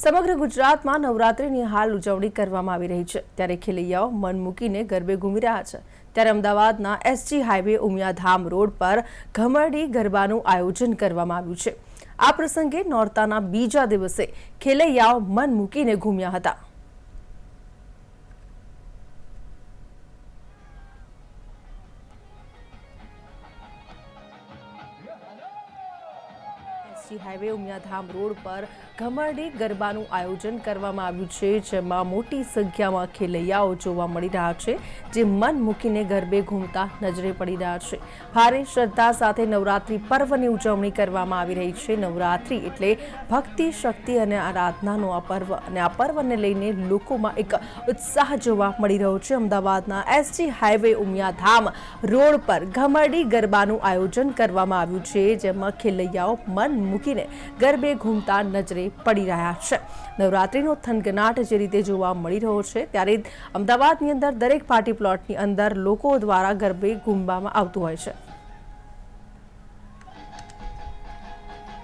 સમગ્ર ગુજરાતમાં નવરાત્રિની હાલ ઉજવણી કરવામાં આવી રહી છે. ત્યારે ખેલૈયાઓ મન મૂકીને ગરબે ઘૂમી રહ્યા છે. ત્યારે અમદાવાદના એસજી હાઈવે ઉમિયાધામ રોડ પર ઘમરડી ગરબાનું આયોજન કરવામાં આવ્યું છે. આ પ્રસંગે નોરતાના બીજા દિવસે ખેલૈયાઓ મન મૂકીને ઘૂમ્યા હતા. એસજી હાઈવે ઉમિયાધામ રોડ પર ઘમરડી ગરબાનું આયોજન કરવામાં આવ્યું છે, જેમાં મોટી સંખ્યામાં ખેલૈયાઓ જોવા મળી રહ્યા છે, જે મન મૂકીને ગરબે ઘૂમતા નજરે પડી રહ્યા છે. ભારે શ્રદ્ધા સાથે નવરાત્રિ પર્વની ઉજવણી કરવામાં આવી રહી છે. નવરાત્રિ એટલે ભક્તિ, શક્તિ અને આરાધનાનો આ પર્વ અને આ પર્વને લઈને લોકોમાં એક ઉત્સાહ જોવા મળી રહ્યો છે. અમદાવાદના એસજી હાઈવે ઉમિયાધામ રોડ પર ઘમરડી ગરબાનું આયોજન કરવામાં આવ્યું છે, જેમાં ખેલૈયાઓ મન મૂકીને ગરબે ઘૂમતા નજરે પડી રહ્યા છે. નવરાત્રિનો થનગનાટ જે રીતે જોવા મળી રહ્યો છે, ત્યારે અમદાવાદની અંદર દરેક પાર્ટી પ્લોટની અંદર લોકો દ્વારા ગરબે ઘૂમવામાં આવતું હોય છે.